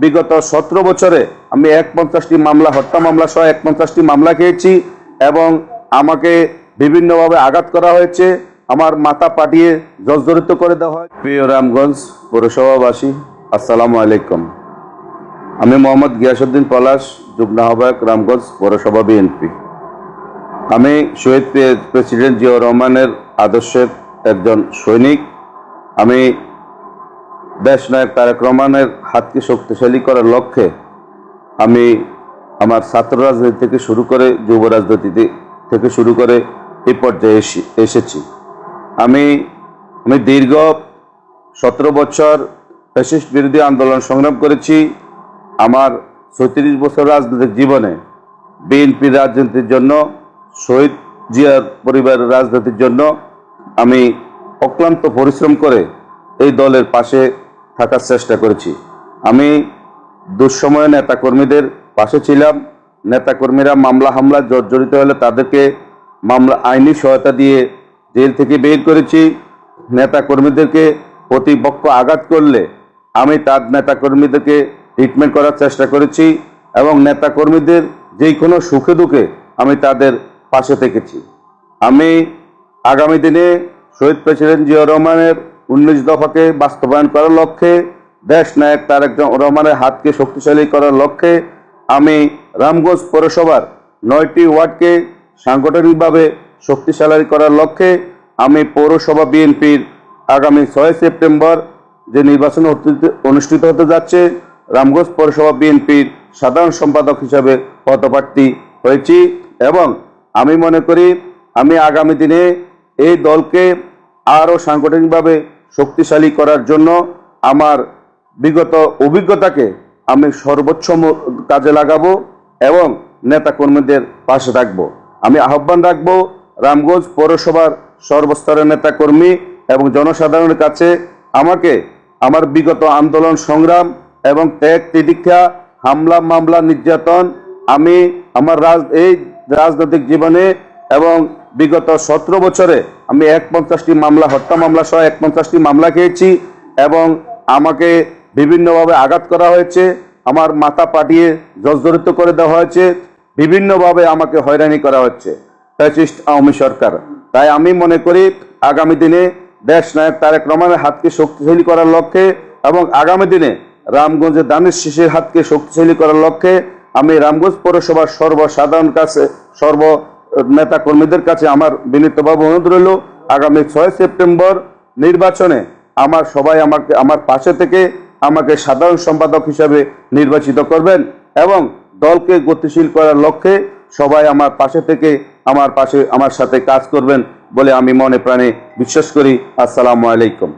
বিগত সতেরো বছরে আমি এক পঞ্চাশটি মামলা, হত্যা মামলা সহ এক পঞ্চাশটি মামলা খেয়েছি এবং আমাকে বিভিন্নভাবে আঘাত করা হয়েছে। আমার মাথা পাঠিয়ে জর্জরিত করে দেওয়া হয়। প্রিয় রামগঞ্জ পৌরসভাবাসী, আসসালামু আলাইকুম। আমি মোহাম্মদ গিয়াসুদ্দিন পলাশ, যুগ্ম আহ্বায়ক রামগঞ্জ পৌরসভা বিএনপি। আমি শহীদ প্রেসিডেন্ট জিয়াউর রহমানের আদর্শের একজন সৈনিক। আমি দেশ নায়ক তারেক রহমানের হাতকে শক্তিশালী করার লক্ষ্যে আমি আমার ছাত্র রাজনীতি থেকে শুরু করে যুব রাজনীতি থেকে শুরু করে এই পর্যায়ে এসে- এসেছি। আমি আমি দীর্ঘ সতেরো বছর ফ্যাসিস্ট বিরোধী আন্দোলন সংগ্রাম করেছি। আমার ছত্রিশ বছর রাজনৈতিক জীবনে বিএনপির রাজনীতির জন্য, শহীদ জিয়ার পরিবারের রাজনীতির জন্য আমি অক্লান্ত পরিশ্রম করে এই দলের পাশে থাকার চেষ্টা করেছি। আমি দুঃসময়ে নেতাকর্মীদের পাশে ছিলাম। নেতাকর্মীরা মামলা হামলা জর্জরিত হলে তাদেরকে মামলা আইনি সহায়তা দিয়ে জেল থেকে বের করেছি। নেতাকর্মীদেরকে প্রতিপক্ষ আঘাত করলে আমি তার নেতাকর্মীদেরকে ট্রিটমেন্ট করার চেষ্টা করেছি এবং নেতাকর্মীদের যে কোনো সুখে দুঃখে আমি তাদের পাশে থেকেছি। আমি আগামী দিনে শহীদ প্রেসিডেন্ট জিয়া রহমানের উনিশ দফাকে বাস্তবায়ন করার লক্ষ্যে, দেশ নায়ক তারেক রহমানের হাতকে শক্তিশালী করার লক্ষ্যে আমি রামগঞ্জ পৌরসভার নয়টি ওয়ার্ডকে সাংগঠনিকভাবে শক্তিশালী করার লক্ষ্যে আমি পৌরসভা বিএনপির আগামী ছয় সেপ্টেম্বর যে নির্বাচন অনুষ্ঠিত হতে যাচ্ছে, রামগঞ্জ পৌরসভা বিএনপির সাধারণ সম্পাদক হিসাবে পদপ্রার্থী হয়েছি এবং আমি মনে করি আমি আগামী দিনে এই দলকে আরও সাংগঠনিকভাবে শক্তিশালী করার জন্য আমার বিগত অভিজ্ঞতাকে আমি সর্বোচ্চ কাজে লাগাবো এবং নেতাকর্মীদের পাশে থাকব। আমি আহ্বান রাখব রামগঞ্জ পৌরসভার সর্বস্তরের নেতাকর্মী এবং জনসাধারণের কাছে আমাকে আমার বিগত আন্দোলন সংগ্রাম এবং ত্যাগ তিদীক্ষা হামলা, মামলা, নির্যাতন, আমি আমার রাজ, এই রাজনৈতিক জীবনে এবং বিগত সতেরো বছরে আমি এক পঞ্চাশটি মামলা, হত্যা মামলা সহ এক পঞ্চাশটি মামলা খেয়েছি এবং আমাকে বিভিন্নভাবে আঘাত করা হয়েছে, আমার মাথা পাঠিয়ে জর্জরিত করে দেওয়া হয়েছে, বিভিন্নভাবে আমাকে হয়রানি করা হচ্ছে, ফ্যাসিস্ট আওয়ামী সরকার। তাই আমি মনে করি আগামী দিনে দেশ নায়ক তারেক রহমানের হাতকে শক্তিশালী করার লক্ষ্যে এবং আগামী দিনে রামগঞ্জের দানের শিশির হাতকে শক্তিশালী করার লক্ষ্যে আমি রামগঞ্জ পৌরসভার সর্বসাধারণ কাছে সর্ব নেতা কর্মীদের কাছে আমার বিনীতভাবে অনুরোধ রইল, আগামী ছয় সেপ্টেম্বর নির্বাচনে আমার সবাই আমাকে, আমার পাশে থেকে আমাকে সাধারণ সম্পাদক হিসাবে নির্বাচিত করবেন এবং দলকে গতিশীল করার লক্ষ্যে সবাই আমার পাশে থেকে আমার পাশে, আমার সাথে কাজ করবেন বলে আমি মনে প্রাণে বিশ্বাস করি। আসসালামু আলাইকুম।